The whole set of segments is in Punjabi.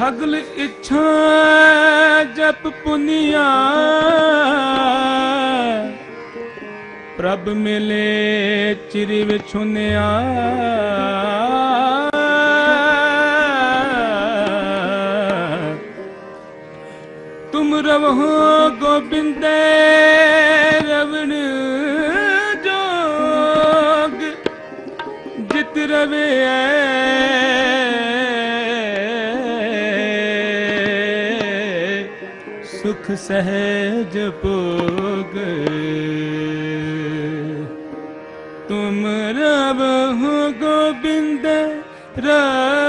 ਸਗਲ ਇੱਛਾ ਜਪ ਪੁਨੀਆ। ਪ੍ਰਭ ਮਿਲੇ ਚਿਰ ਵਿਛੁਨਿਆ ਤੁਮ ਰਵਹੁ ਗੋਬਿੰਦੇ ਰਵਣ ਜੋਗ, ਜਿਤ ਰਵੇ सहज भोग। तुम रब हो गोविन्द रा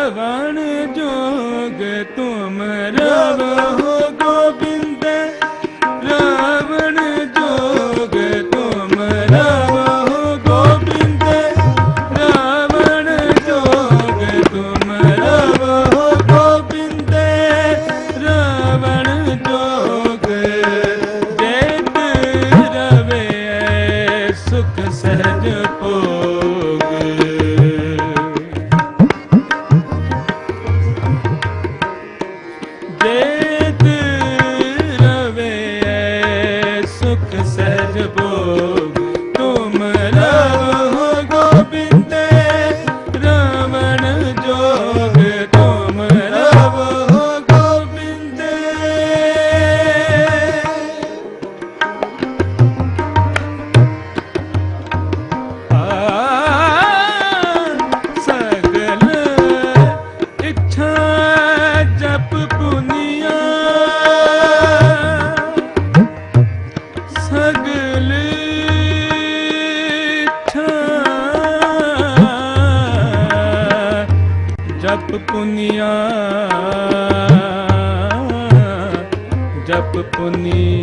ਜਪ ਪੁਨੀ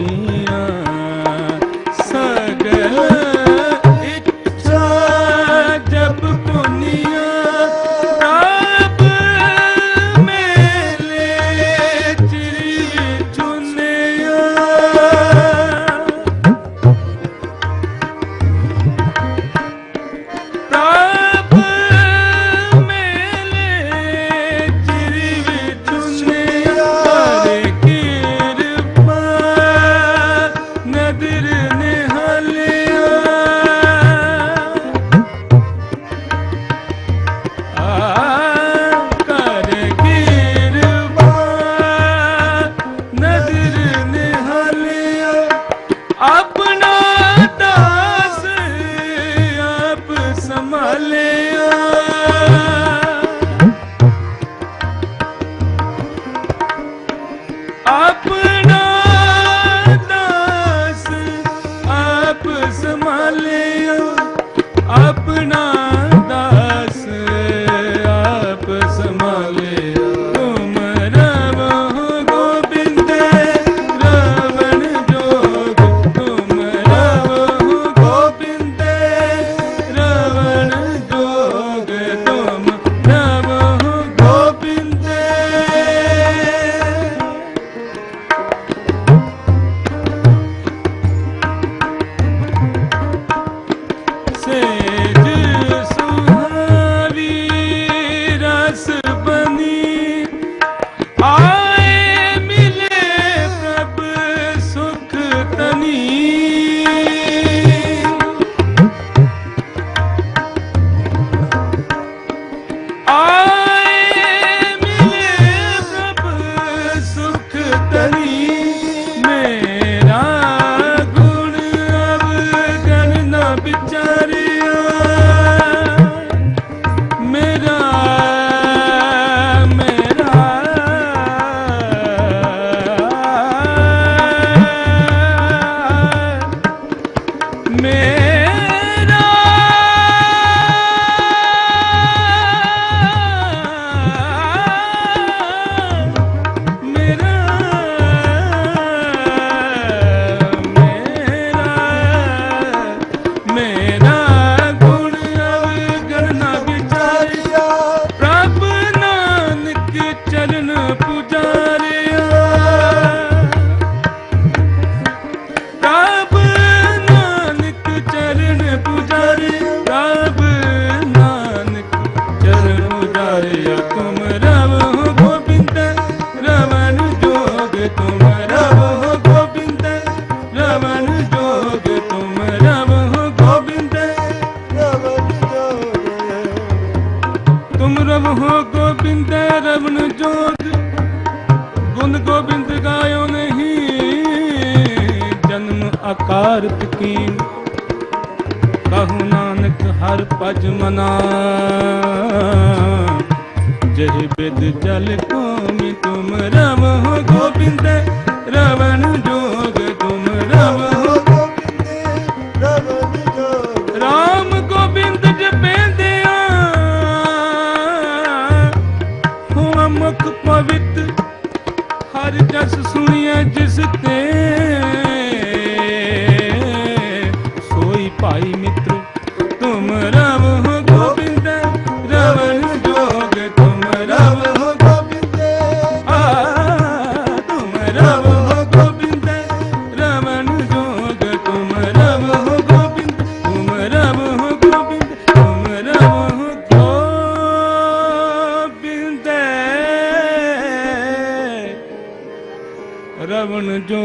अपने ਤੁਮ ਰਵੋ ਗੋਬਿੰਦ ਰਵਨ ਜੋਗ ਗੁਣ ਗੋਬਿੰਦ ਗਾਇਓ ਨਹੀਂ, ਜਨਮ ਆਕਾਰ ਤਕੀਨ ਕਹੂ ਨਾਨਕ ਹਰ ਪਜ ਮਨਾ। ਜਹ ਬਿਦ ਜਲ ਕੋਮਿ ਤੁਮ ਰਵੋ ਗੋਬਿੰਦ ਰਵਨ ਜੋ ਸੁਣੀਐ ਜਿਸ ਤੇ रवण जो